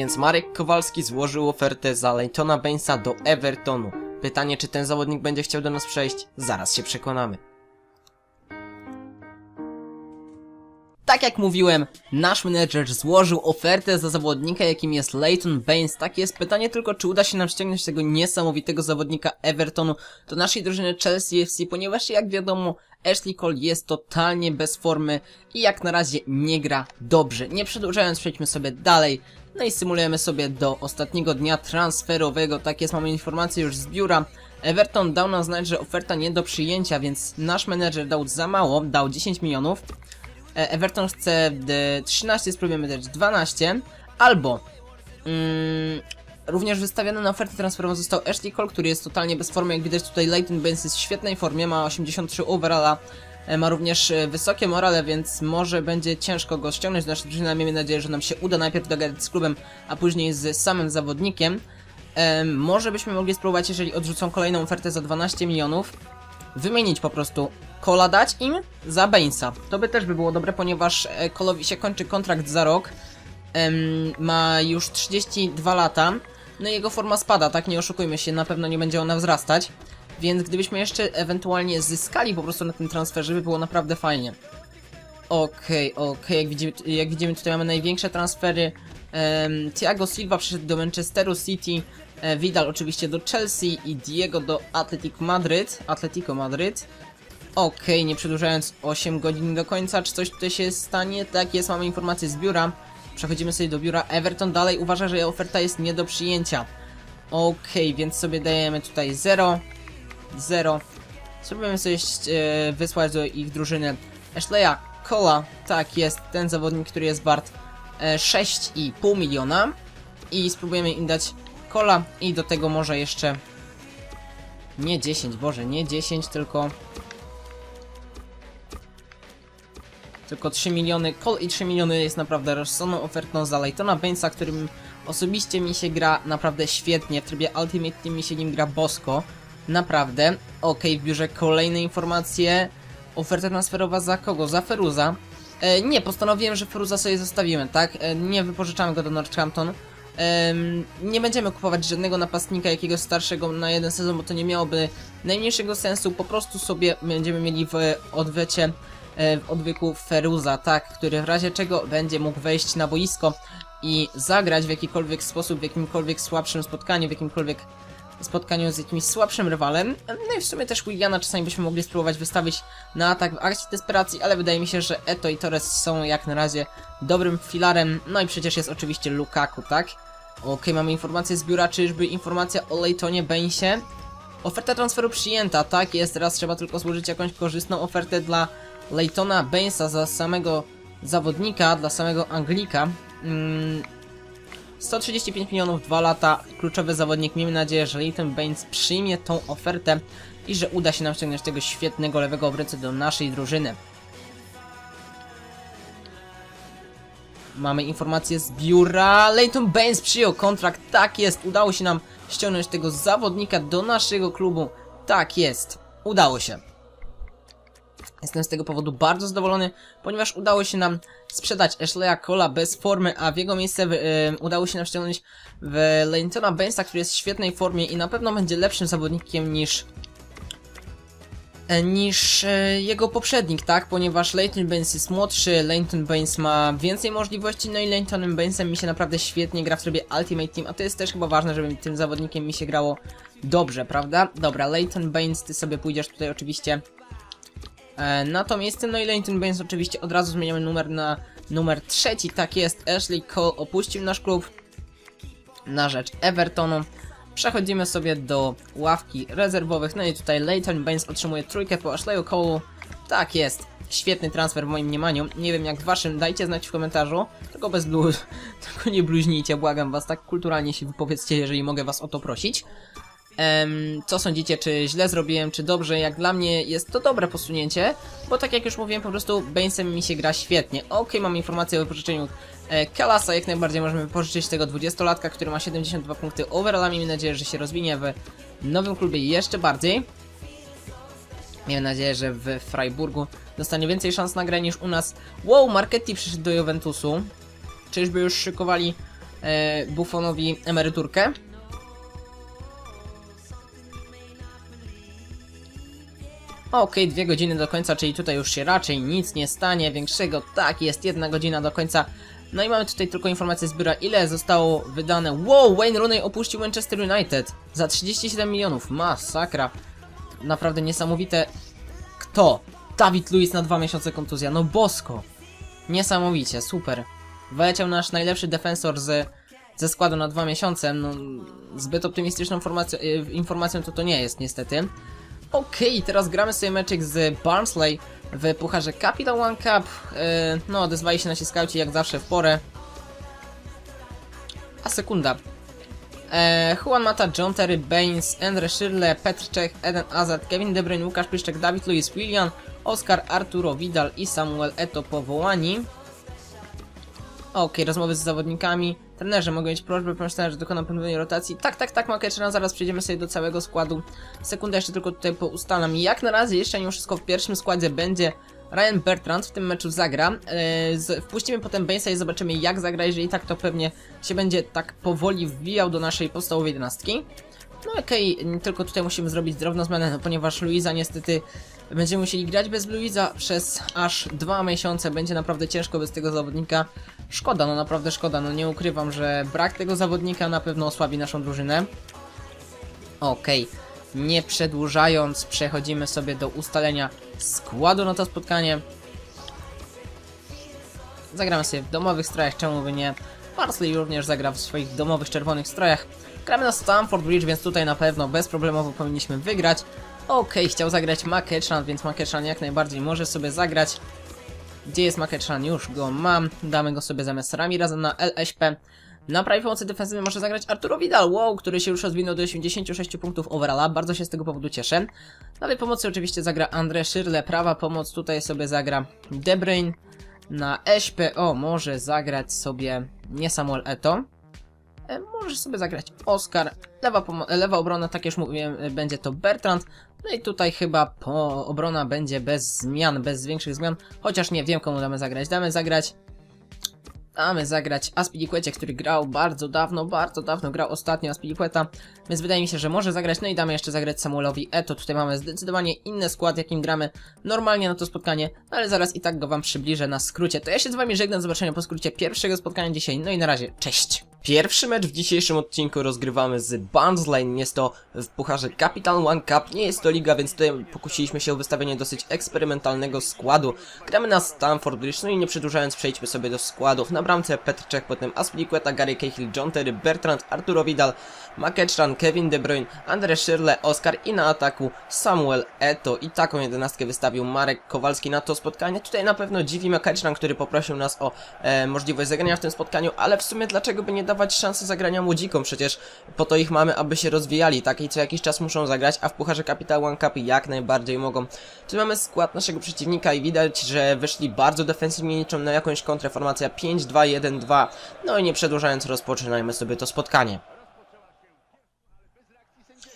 Więc Marek Kowalski złożył ofertę za Leightona Bainsa do Evertonu. Pytanie, czy ten zawodnik będzie chciał do nas przejść? Zaraz się przekonamy. Tak jak mówiłem, nasz menedżer złożył ofertę za zawodnika, jakim jest Leighton Baines. Tak jest pytanie tylko, czy uda się nam ściągnąć tego niesamowitego zawodnika Evertonu do naszej drużyny Chelsea FC, ponieważ jak wiadomo, Ashley Cole jest totalnie bez formy i jak na razie nie gra dobrze. Nie przedłużając, przejdźmy sobie dalej. No i symulujemy sobie do ostatniego dnia transferowego. Tak jest, mamy informację już z biura. Everton dał nam znać, że oferta nie do przyjęcia, więc nasz menedżer dał za mało, dał 10 milionów. E, Everton chce e, 13, spróbujemy dać 12, albo mm, również wystawiony na ofertę transferową został Ashley Cole, który jest totalnie bez formy, jak widać tutaj Leighton Baines jest w świetnej formie, ma 83 overalla, e, ma również e, wysokie morale, więc może będzie ciężko go ściągnąć do naszej drużyny, miejmy nadzieję, że nam się uda najpierw dogadać z klubem, a później z samym zawodnikiem. E, może byśmy mogli spróbować, jeżeli odrzucą kolejną ofertę za 12 milionów, wymienić po prostu Kola dać im za Bainsa. To by też by było dobre, ponieważ e, Kolowi się kończy kontrakt za rok. Em, ma już 32 lata. No i jego forma spada, tak? Nie oszukujmy się, na pewno nie będzie ona wzrastać. Więc gdybyśmy jeszcze ewentualnie zyskali po prostu na tym transferze, by było naprawdę fajnie. Okej, okay, okej, okay. jak, widzimy, jak widzimy tutaj mamy największe transfery. Um, Thiago Silva przyszedł do Manchesteru City, e, Vidal oczywiście do Chelsea i Diego do Atletico Madryt. Atletico Madryt. Okej, okay, nie przedłużając 8 godzin do końca, czy coś tutaj się stanie? Tak jest, mamy informację z biura. Przechodzimy sobie do biura. Everton dalej uważa, że oferta jest nie do przyjęcia. Okej, okay, więc sobie dajemy tutaj 0, 0. Spróbujemy sobie e, wysłać do ich drużyny Ashleya Cola. Tak jest, ten zawodnik, który jest wart e, 6,5 miliona. I spróbujemy im dać Cola i do tego może jeszcze... Nie 10, boże, nie 10, tylko Tylko 3 miliony, Call i 3 miliony jest naprawdę rozsądną ofertą za Laytona Bainsa, którym osobiście mi się gra naprawdę świetnie. W trybie Ultimate Team mi się nim gra bosko. Naprawdę. Ok, w biurze kolejne informacje. Oferta transferowa za kogo? Za Feruza. E, nie, postanowiłem, że Feruza sobie zostawimy, tak? E, nie wypożyczamy go do Northampton. E, nie będziemy kupować żadnego napastnika jakiegoś starszego na jeden sezon, bo to nie miałoby najmniejszego sensu. Po prostu sobie będziemy mieli w odwecie E, w odwyku Feruza, tak, który w razie czego będzie mógł wejść na boisko i zagrać w jakikolwiek sposób, w jakimkolwiek słabszym spotkaniu, w jakimkolwiek spotkaniu z jakimś słabszym rywalem. No i w sumie też Williana czasami byśmy mogli spróbować wystawić na atak w akcji desperacji, ale wydaje mi się, że Eto i Torres są jak na razie dobrym filarem. No i przecież jest oczywiście Lukaku, tak? Okej, okay, mamy informację z biura, czyżby informacja o Leightonie Bainsie? Oferta transferu przyjęta, tak jest, teraz trzeba tylko złożyć jakąś korzystną ofertę dla Laytona Bainsa za samego zawodnika, dla samego Anglika. Mm, 135 milionów, 2 lata, kluczowy zawodnik. Miejmy nadzieję, że Leighton Baines przyjmie tą ofertę i że uda się nam ściągnąć tego świetnego lewego obrońcę do naszej drużyny. Mamy informację z biura. Leighton Baines przyjął kontrakt. Tak jest. Udało się nam ściągnąć tego zawodnika do naszego klubu. Tak jest. Udało się. Jestem z tego powodu bardzo zadowolony, ponieważ udało się nam sprzedać Ashleya Cola bez formy, a w jego miejsce y, udało się nam ściągnąć w Leintona Bainsa, który jest w świetnej formie i na pewno będzie lepszym zawodnikiem niż e, niż e, jego poprzednik, tak? Ponieważ Leighton Baines jest młodszy, Leighton Baines ma więcej możliwości, no i Leightonem Bainesem mi się naprawdę świetnie gra w trybie Ultimate Team, a to jest też chyba ważne, żeby tym zawodnikiem mi się grało dobrze, prawda? Dobra, Leighton Baines, ty sobie pójdziesz tutaj oczywiście e, na to miejsce. No i Leighton Baines oczywiście od razu zmieniamy numer na numer trzeci. Tak jest, Ashley Cole opuścił nasz klub na rzecz Evertonu. Przechodzimy sobie do ławki rezerwowych. No i tutaj Leighton Baines otrzymuje trójkę po Ashleyu Cole'u. Tak jest. Świetny transfer w moim mniemaniu. Nie wiem jak w waszym, dajcie znać w komentarzu. Tylko bez blues, tylko nie bluźnijcie, błagam was, tak kulturalnie się wypowiedzcie, jeżeli mogę was o to prosić. Co sądzicie, czy źle zrobiłem, czy dobrze? Jak dla mnie jest to dobre posunięcie, bo tak jak już mówiłem, po prostu Bainesem mi się gra świetnie. Ok, mam informację o wypożyczeniu e, Kalasa, jak najbardziej możemy wypożyczyć tego 20-latka, który ma 72 punkty overalla. Miejmy nadzieję, że się rozwinie w nowym klubie jeszcze bardziej. Miejmy nadzieję, że w Freiburgu dostanie więcej szans na grę niż u nas. Wow, Marketti przyszedł do Juventusu. Czyżby już szykowali e, Buffonowi emeryturkę. Okej, dwie godziny do końca, czyli tutaj już się raczej nic nie stanie większego. Tak, jest jedna godzina do końca. No i mamy tutaj tylko informację z biura, ile zostało wydane. Wow, Wayne Rooney opuścił Manchester United za 37 milionów. Masakra. Naprawdę niesamowite. Kto? Dawid Luiz na dwa miesiące kontuzja. No bosko. Niesamowicie, super. Wyleciał nasz najlepszy defensor z, ze składu na dwa miesiące. No, zbyt optymistyczną e, informacją to to nie jest niestety. Okej, teraz gramy sobie meczyk z Barnsley w pucharze Capital One Cup. E, no, odezwali się nasi skauci jak zawsze w porę. A sekunda. E, Juan Mata, John Terry, Baines, Andre Schürrle, Petr Czech, Eden Azad, Kevin De Bruyne, Łukasz Piszczek, Dawid Luiz, William, Oscar, Arturo Vidal i Samuel Eto powołani. Okej, rozmowy z zawodnikami. Trenerze, mogę mieć prośbę, proszę że dokonam ponownej rotacji. Tak, tak, tak, Makeczna, zaraz przejdziemy sobie do całego składu. Sekundę jeszcze tylko tutaj poustalam. Jak na razie, jeszcze nie wszystko w pierwszym składzie będzie Ryan Bertrand w tym meczu zagra. Yy, wpuścimy potem Bainsa i zobaczymy jak zagra. Jeżeli tak, to pewnie się będzie tak powoli wbijał do naszej podstawowej jedenastki. No okej, okay, tylko tutaj musimy zrobić drobną zmianę, no, ponieważ Luiza niestety będziemy musieli grać bez Luiza przez aż dwa miesiące. Będzie naprawdę ciężko bez tego zawodnika. Szkoda, no naprawdę szkoda, no nie ukrywam, że brak tego zawodnika na pewno osłabi naszą drużynę. Okej, okay. nie przedłużając, przechodzimy sobie do ustalenia składu na to spotkanie. Zagramy sobie w domowych strojach, czemu by nie. Parsley również zagra w swoich domowych czerwonych strojach. Gramy na Stamford Bridge, więc tutaj na pewno bezproblemowo powinniśmy wygrać. Okej, okay, chciał zagrać Makeczan, więc Makeczan jak najbardziej może sobie zagrać. Gdzie jest Makeczan? Już go mam. Damy go sobie zamiast Rami razem na LSP. Na prawej pomocy defensywy może zagrać Arturo Vidal, wow, który się już rozwinął do 86 punktów overalla, bardzo się z tego powodu cieszę. Na tej pomocy oczywiście zagra Andre Schürrle, prawa pomoc tutaj sobie zagra De Bruyne. Na SPO może zagrać sobie nie Samuel Eto. E, możesz sobie zagrać Oscar. Lewa, lewa obrona, tak jak już mówiłem, e, będzie to Bertrand. No i tutaj chyba po obrona będzie bez zmian, bez większych zmian. Chociaż nie wiem komu damy zagrać. Damy zagrać Damy zagrać Aspilicuecie, który grał bardzo dawno, bardzo dawno grał ostatnio Aspilicueta, więc wydaje mi się, że może zagrać, no i damy jeszcze zagrać Samuelowi Eto, tutaj mamy zdecydowanie inny skład, jakim gramy normalnie na to spotkanie, no ale zaraz i tak go wam przybliżę na skrócie. To ja się z wami żegnam, zobaczenia po skrócie pierwszego spotkania dzisiaj, no i na razie, cześć! Pierwszy mecz w dzisiejszym odcinku rozgrywamy z Barnsley, jest to w pucharze Capital One Cup, nie jest to liga, więc tutaj pokusiliśmy się o wystawienie dosyć eksperymentalnego składu. Gramy na Stamford Bridge, no i nie przedłużając przejdźmy sobie do składów. Na bramce Petr Czech, potem Aspilicueta, Gary Cahill, John Terry, Bertrand, Arturo Vidal, Makeczran, Kevin De Bruyne, Andre Schürrle, Oscar i na ataku Samuel Eto. I taką jedenastkę wystawił Marek Kowalski na to spotkanie. Tutaj na pewno dziwi Makeczran, który poprosił nas o e, możliwość zagrania w tym spotkaniu, ale w sumie dlaczego by nie dawać szansy zagrania młodzikom? Przecież po to ich mamy, aby się rozwijali, tak? I co jakiś czas muszą zagrać, a w Pucharze Capital One Cup jak najbardziej mogą. Tu mamy skład naszego przeciwnika i widać, że wyszli bardzo defensywnie, liczą na jakąś kontrformacja 5-2-1-2. No i nie przedłużając, rozpoczynajmy sobie to spotkanie.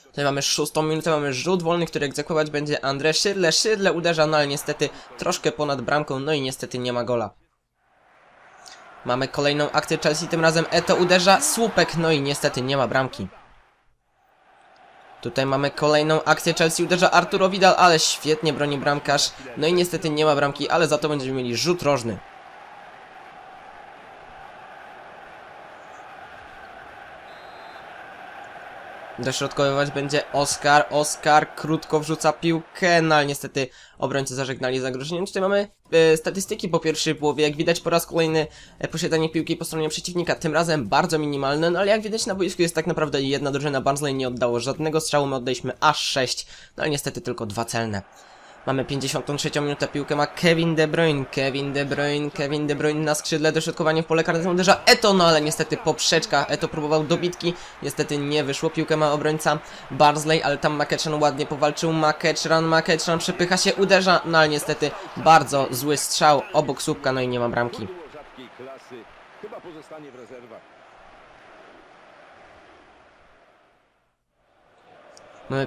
Tutaj mamy szóstą minutę, mamy rzut wolny, który egzekwować będzie Andre Szydle. Szydle uderza, no ale niestety troszkę ponad bramką, no i niestety nie ma gola. Mamy kolejną akcję Chelsea, tym razem Eto uderza, słupek, no i niestety nie ma bramki. Tutaj mamy kolejną akcję Chelsea, uderza Arturo Vidal, ale świetnie broni bramkarz. No i niestety nie ma bramki, ale za to będziemy mieli rzut rożny. Dośrodkowywać będzie Oscar. Oscar krótko wrzuca piłkę, no ale niestety obrońcy zażegnali zagrożenie. Tutaj mamy e, statystyki po pierwszej połowie. Jak widać po raz kolejny e, posiadanie piłki po stronie przeciwnika, tym razem bardzo minimalne, no ale jak widać na boisku jest tak naprawdę jedna drużyna. Barnsley nie oddało żadnego strzału, my oddaliśmy aż 6, no ale niestety tylko dwa celne. Mamy 53 minutę, piłkę ma Kevin De Bruyne, Kevin De Bruyne, Kevin De Bruyne na skrzydle, dośrodkowanie w pole karne uderza Eto, no ale niestety poprzeczka, Eto próbował dobitki, niestety nie wyszło, piłkę ma obrońca Barnsley, ale tam Makeczan ładnie powalczył, Makeczan, Makeczan przepycha się, uderza, no ale niestety bardzo zły strzał obok słupka, no i nie ma bramki. Chyba pozostanie w rezerwach.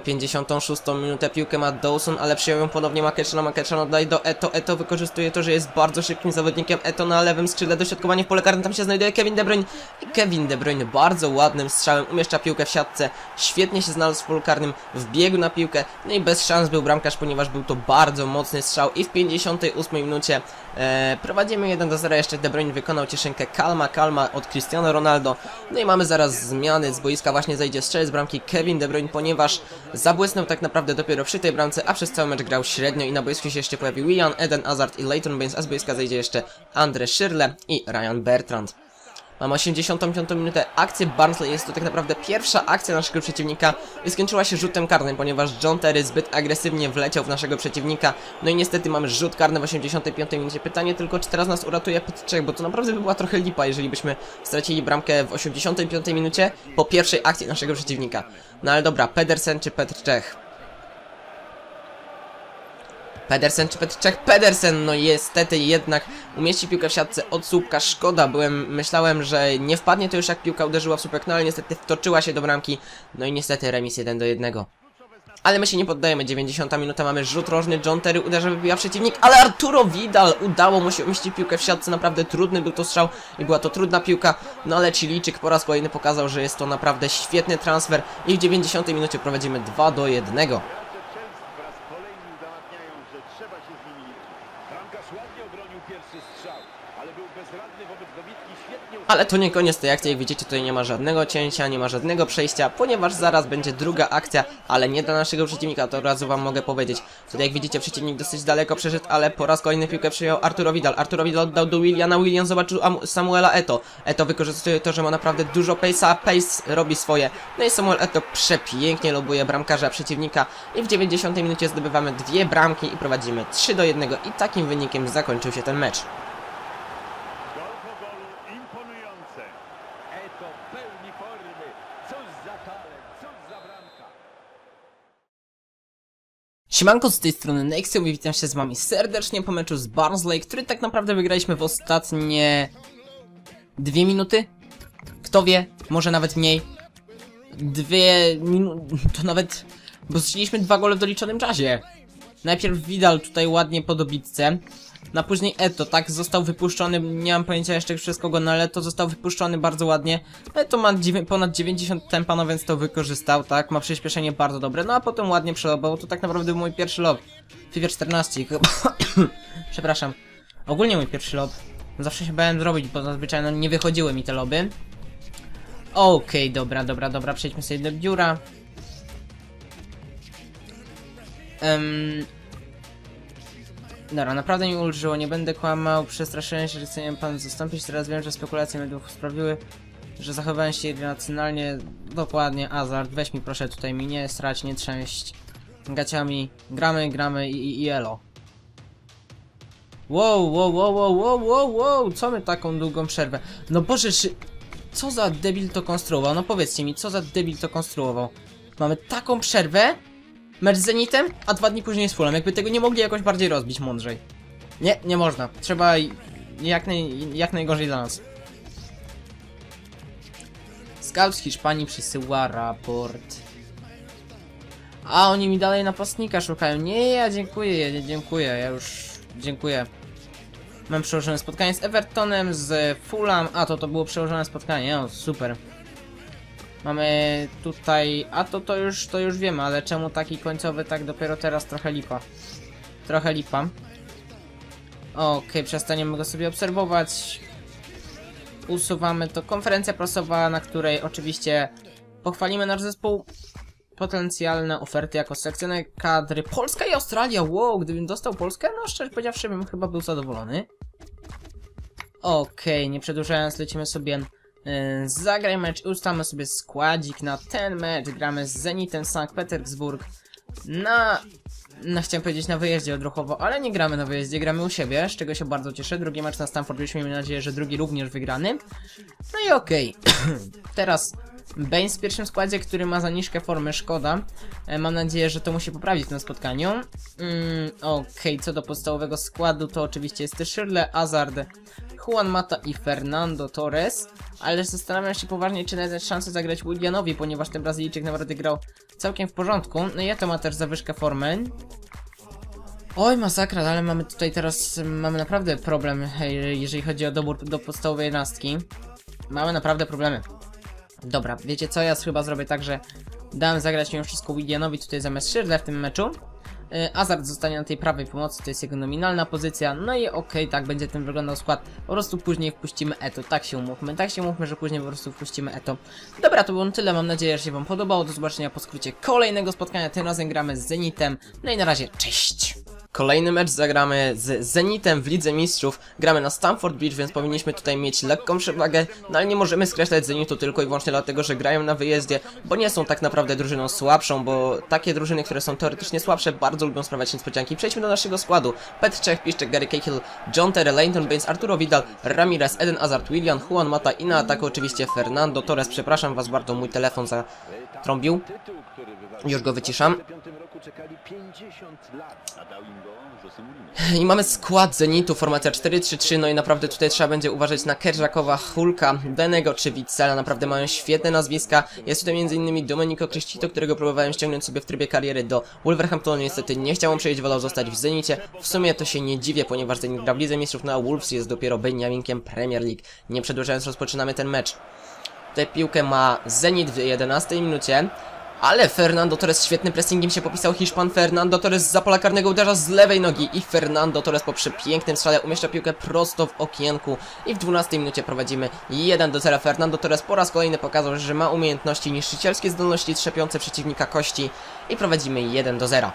56 minutę, piłkę ma Dawson, ale przyjął ją ponownie Makeczano, Makeczano daje do Eto, Eto wykorzystuje to, że jest bardzo szybkim zawodnikiem, Eto na lewym skrzydle, dośrodkowanie w pole karne, tam się znajduje Kevin De Bruyne. I Kevin De Bruyne bardzo ładnym strzałem umieszcza piłkę w siatce, świetnie się znalazł w polu karnym, wbiegł na piłkę, no i bez szans był bramkarz, ponieważ był to bardzo mocny strzał. I w 58 minucie e, prowadzimy 1 do 0, jeszcze De Bruyne wykonał cieszynkę. Kalma, Kalma od Cristiano Ronaldo, no i mamy zaraz zmiany, z boiska właśnie zejdzie strzelec bramki Kevin De Bruyne, ponieważ zabłysnął tak naprawdę dopiero przy tej bramce, a przez cały mecz grał średnio i na boisku się jeszcze pojawił Willian, Eden Hazard i Leighton Baines, a z boiska zejdzie jeszcze Andre Schürrle i Ryan Bertrand. Mamy 85 minutę, akcję Barnsley jest to tak naprawdę pierwsza akcja naszego przeciwnika i skończyła się rzutem karnym, ponieważ John Terry zbyt agresywnie wleciał w naszego przeciwnika. No i niestety mamy rzut karny w 85 minucie. Pytanie tylko, czy teraz nas uratuje Petr bo to naprawdę by była trochę lipa, jeżeli byśmy stracili bramkę w 85 minucie po pierwszej akcji naszego przeciwnika. No ale dobra, Pedersen czy Petr Czech? Pedersen czy Petr Czech? Pedersen, no niestety jednak umieści piłkę w siatce od słupka, szkoda, byłem, myślałem, że nie wpadnie to już jak piłka uderzyła w słupek, no ale niestety wtoczyła się do bramki, no i niestety remis 1 do 1. Ale my się nie poddajemy, 90 minuta, mamy rzut rożny, John Terry uderza, wybija przeciwnik, ale Arturo Vidal udało mu się umieścić piłkę w siatce, naprawdę trudny był to strzał i była to trudna piłka, no ale Chilijczyk po raz kolejny pokazał, że jest to naprawdę świetny transfer i w 90 minucie prowadzimy 2 do 1. Ale to nie koniec tej akcji, jak widzicie tutaj nie ma żadnego cięcia, nie ma żadnego przejścia, ponieważ zaraz będzie druga akcja, ale nie dla naszego przeciwnika, to od razu wam mogę powiedzieć. Tutaj jak widzicie przeciwnik dosyć daleko przeszedł, ale po raz kolejny piłkę przyjął Arturo Vidal. Arturo Vidal oddał do Williana, Willian zobaczył Samuela Eto. Eto wykorzystuje to, że ma naprawdę dużo pace'a, pace robi swoje. No i Samuel Eto przepięknie lobuje bramkarza przeciwnika i w 90 minucie zdobywamy dwie bramki i prowadzimy 3 do 1 i takim wynikiem zakończył się ten mecz. Siemanko, z tej strony Nexio witam się z wami serdecznie po meczu z Barnsley, który tak naprawdę wygraliśmy w ostatnie... Dwie minuty? Kto wie, może nawet mniej. Dwie minuty, to nawet... Bo strzeliśmy dwa gole w doliczonym czasie. Najpierw Vidal tutaj ładnie po dobitce. Na później Eto, tak, został wypuszczony, nie mam pojęcia jeszcze przez kogo, no ale to został wypuszczony bardzo ładnie. Eto ma ponad 90 tempa, no więc to wykorzystał, tak, ma przyspieszenie bardzo dobre, no a potem ładnie przelobał, to tak naprawdę był mój pierwszy lob. FIFA 14 chyba, przepraszam, ogólnie mój pierwszy lob. Zawsze się bałem zrobić, bo zazwyczaj no, nie wychodziły mi te loby. Okej, okay, dobra, dobra, dobra, przejdźmy sobie do biura. Um, Dobra, naprawdę mi ulżyło, nie będę kłamał, przestraszyłem się, że chcę pan zastąpić, teraz wiem, że spekulacje mediów sprawiły, że zachowałem się irracjonalnie, dokładnie, Azard, weź mi proszę tutaj mi nie strać, nie trzęść gaciami, gramy, gramy i, i, i elo. Wow, wow, wow, wow, wow, wow, wow, co my taką długą przerwę? No Boże, czy... Co za debil to konstruował? No powiedzcie mi, co za debil to konstruował? Mamy taką przerwę? Mecz z Zenitem, a dwa dni później z Fulham. Jakby tego nie mogli jakoś bardziej rozbić mądrzej. Nie, nie można. Trzeba jak, naj, jak najgorzej dla nas. Scout z Hiszpanii przysyła raport. A, oni mi dalej napastnika szukają. Nie, ja dziękuję, ja dziękuję, ja już dziękuję. Mam przełożone spotkanie z Evertonem, z Fulham. A, to to było przełożone spotkanie, o, super. Mamy tutaj... A to, to już to już wiemy, ale czemu taki końcowy tak dopiero teraz trochę lipa. Trochę lipa. Okej, okay, przestaniemy go sobie obserwować. Usuwamy to. Konferencja prasowa, na której oczywiście pochwalimy nasz zespół. Potencjalne oferty jako sekcjoner kadry. Polska i Australia, wow, gdybym dostał Polskę, no szczerze powiedziawszy bym chyba był zadowolony. Okej, okay, nie przedłużając, lecimy sobie zagraj mecz ustalmy sobie składzik na ten mecz. Gramy z Zenitem Sankt Petersburg na... No chciałem powiedzieć na wyjeździe odruchowo, ale nie gramy na wyjeździe, gramy u siebie, z czego się bardzo cieszę. Drugi mecz na Stamford Bridge, miejmy nadzieję, że drugi również wygrany. No i okej. Okay. Teraz Baines w pierwszym składzie, który ma zaniżkę formy, szkoda. E, mam nadzieję, że to musi poprawić w tym spotkaniu. Mm, Okej, okay. co do podstawowego składu, to oczywiście jest Shirley, Hazard, Juan Mata i Fernando Torres, ale zastanawiam się poważnie, czy nawet szansę zagrać Willianowi, ponieważ ten Brazylijczyk naprawdę grał całkiem w porządku. No i to ma też zawyżkę formy. Oj, masakra, ale mamy tutaj teraz, mamy naprawdę problem, hej, jeżeli chodzi o dobór do podstawowej jednostki. Mamy naprawdę problemy. Dobra, wiecie co, ja chyba zrobię tak, że dałem zagrać mimo wszystko Willianowi tutaj zamiast Shirley w tym meczu. Y, Azard zostanie na tej prawej pomocy, to jest jego nominalna pozycja, no i okej, tak będzie ten wyglądał skład. Po prostu później wpuścimy Eto, tak się umówmy, tak się umówmy, że później po prostu wpuścimy Eto. Dobra, to było tyle, mam nadzieję, że się wam podobało, do zobaczenia po skrócie kolejnego spotkania, tym razem gramy z Zenitem, no i na razie, cześć! Kolejny mecz zagramy z Zenitem w Lidze Mistrzów. Gramy na Stamford Bridge, więc powinniśmy tutaj mieć lekką przewagę, no ale nie możemy skreślać Zenitu tylko i wyłącznie dlatego, że grają na wyjeździe, bo nie są tak naprawdę drużyną słabszą, bo takie drużyny, które są teoretycznie słabsze, bardzo lubią sprawiać niespodzianki. Przejdźmy do naszego składu. Petr Czech, Piszczek, Gary Cahill, John Terry, Leighton Baines, Arturo Vidal, Ramirez, Eden Hazard, William, Juan Mata i na ataku oczywiście Fernando Torres. Przepraszam was bardzo, mój telefon zatrąbił. Już go wyciszam. I mamy skład Zenitu, formacja 4-3-3, no i naprawdę tutaj trzeba będzie uważać na Kerżakowa, Hulka, Denego czy Witzela, naprawdę mają świetne nazwiska. Jest tutaj m.in. Domenico Crescito, którego próbowałem ściągnąć sobie w trybie kariery do Wolverhamptonu, niestety nie chciał on przejść, wolał zostać w Zenicie. W sumie to się nie dziwię, ponieważ Zenit gra w Lidze Mistrzów, no a Wolves jest dopiero Beniaminkiem Premier League. Nie przedłużając rozpoczynamy ten mecz. Tutaj piłkę ma Zenit w 11 minucie. Ale Fernando Torres świetnym pressingiem się popisał Hiszpan. Fernando Torres za pola karnego uderza z lewej nogi i Fernando Torres po przepięknym strzale umieszcza piłkę prosto w okienku i w 12 minucie prowadzimy 1 do 0. Fernando Torres po raz kolejny pokazał, że ma umiejętności niszczycielskie zdolności trzepiące przeciwnika kości i prowadzimy 1 do 0.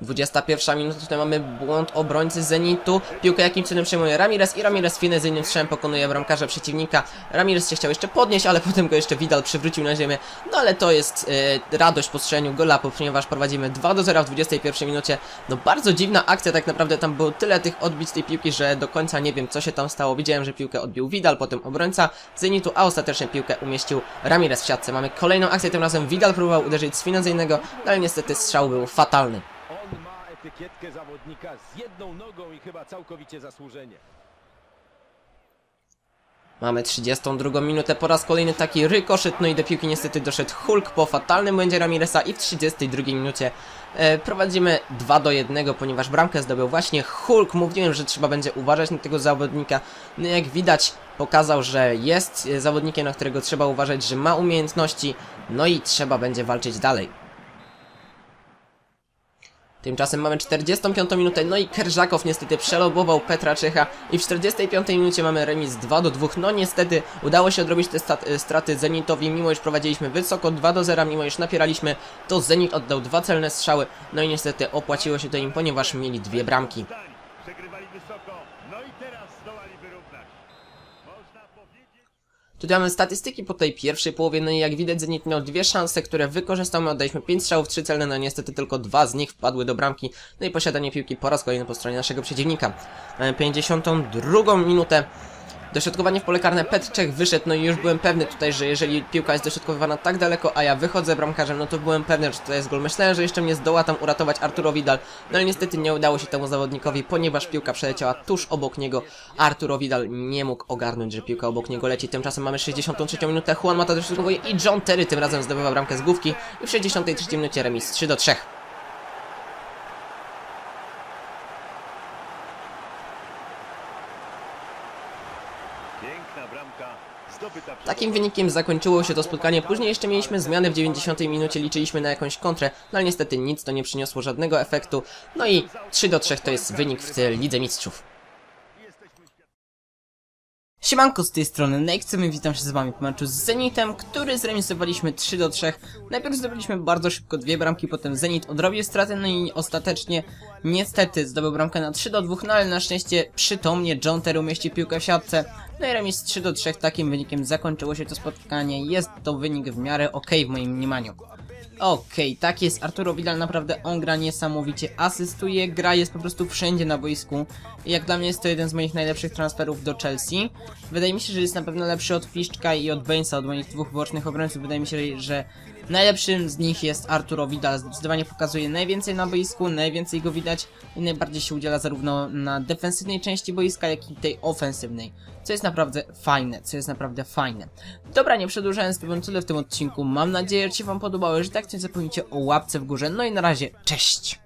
21 minuta, tutaj mamy błąd obrońcy Zenitu. Piłkę jakim cudem przejmuje Ramirez i Ramirez finezyjnym strzałem pokonuje bramkarza przeciwnika. Ramirez się chciał jeszcze podnieść, ale potem go jeszcze Vidal przywrócił na ziemię. No ale to jest e, radość po strzeleniu gola, ponieważ prowadzimy 2 do 0 w 21 minucie. No bardzo dziwna akcja, tak naprawdę tam było tyle tych odbić tej piłki, że do końca nie wiem co się tam stało. Widziałem, że piłkę odbił Vidal, potem obrońca Zenitu, a ostatecznie piłkę umieścił Ramirez w siatce. Mamy kolejną akcję, tym razem Vidal próbował uderzyć z finezyjnego, no ale niestety strzał był fatalny. Etykietkę zawodnika z jedną nogą i chyba całkowicie zasłużenie. Mamy 32 minutę, po raz kolejny taki rykoszet, no i do piłki niestety doszedł Hulk po fatalnym błędzie Ramiresa i w 32 minucie e, prowadzimy 2 do 1, ponieważ bramkę zdobył właśnie Hulk. Mówiłem, że trzeba będzie uważać na tego zawodnika, no jak widać pokazał, że jest e, zawodnikiem, na którego trzeba uważać, że ma umiejętności, no i trzeba będzie walczyć dalej. Tymczasem mamy 45 minutę, no i Kerżakow niestety przelobował Petra Czecha i w 45 minucie mamy remis 2 do 2. No niestety udało się odrobić te straty Zenitowi, mimo iż prowadziliśmy wysoko 2 do 0, mimo iż napieraliśmy, to Zenit oddał dwa celne strzały, no i niestety opłaciło się to im, ponieważ mieli dwie bramki. Przegrywali wysoko, no i teraz zdołali wyrównać. Można powiedzieć... Tutaj mamy statystyki po tej pierwszej połowie, no i jak widać Zenit miał dwie szanse, które wykorzystał, my oddaliśmy 5 strzałów, 3 celne, no niestety tylko dwa z nich wpadły do bramki, no i posiadanie piłki po raz kolejny po stronie naszego przeciwnika. Mamy 52 minutę, dośrodkowanie w pole karne, Petr Czech wyszedł, no i już byłem pewny tutaj, że jeżeli piłka jest dośrodkowywana tak daleko, a ja wychodzę bramkarzem, no to byłem pewny, że to jest gol. Myślałem, że jeszcze mnie zdoła tam uratować Arturo Vidal, no ale niestety nie udało się temu zawodnikowi, ponieważ piłka przeleciała tuż obok niego. Arturo Vidal nie mógł ogarnąć, że piłka obok niego leci. Tymczasem mamy 63 minutę, Juan Mata dośrodkowuje i John Terry tym razem zdobywa bramkę z główki i w 63 minucie remis 3 do 3. Takim wynikiem zakończyło się to spotkanie. Później jeszcze mieliśmy zmiany w 90 minucie, liczyliśmy na jakąś kontrę, no ale niestety nic to nie przyniosło żadnego efektu. No i 3 do 3 to jest wynik w Lidze Mistrzów. Siemanko z tej strony Nexemy, witam się z wami po meczu z Zenitem, który zremisowaliśmy 3 do 3. Najpierw zdobyliśmy bardzo szybko dwie bramki, potem Zenit odrobił straty, no i ostatecznie niestety zdobył bramkę na 3 do 2, no ale na szczęście przytomnie John Terry umieścił piłkę w siatce. No i remis 3 do 3, takim wynikiem zakończyło się to spotkanie, jest to wynik w miarę ok w moim mniemaniu. Okej, tak jest, Arturo Vidal naprawdę on gra niesamowicie, asystuje, gra jest po prostu wszędzie na boisku i jak dla mnie jest to jeden z moich najlepszych transferów do Chelsea. Wydaje mi się, że jest na pewno lepszy od Piszczka i od Bainsa, od moich dwóch bocznych obrońców, wydaje mi się, że najlepszym z nich jest Arturo Vidal, zdecydowanie pokazuje najwięcej na boisku, najwięcej go widać i najbardziej się udziela zarówno na defensywnej części boiska, jak i tej ofensywnej. Co jest naprawdę fajne, co jest naprawdę fajne. Dobra, nie przedłużając, to tyle w tym odcinku. Mam nadzieję, że Ci Wam podobało, że tak nie zapomnijcie o łapce w górze. No i na razie, cześć!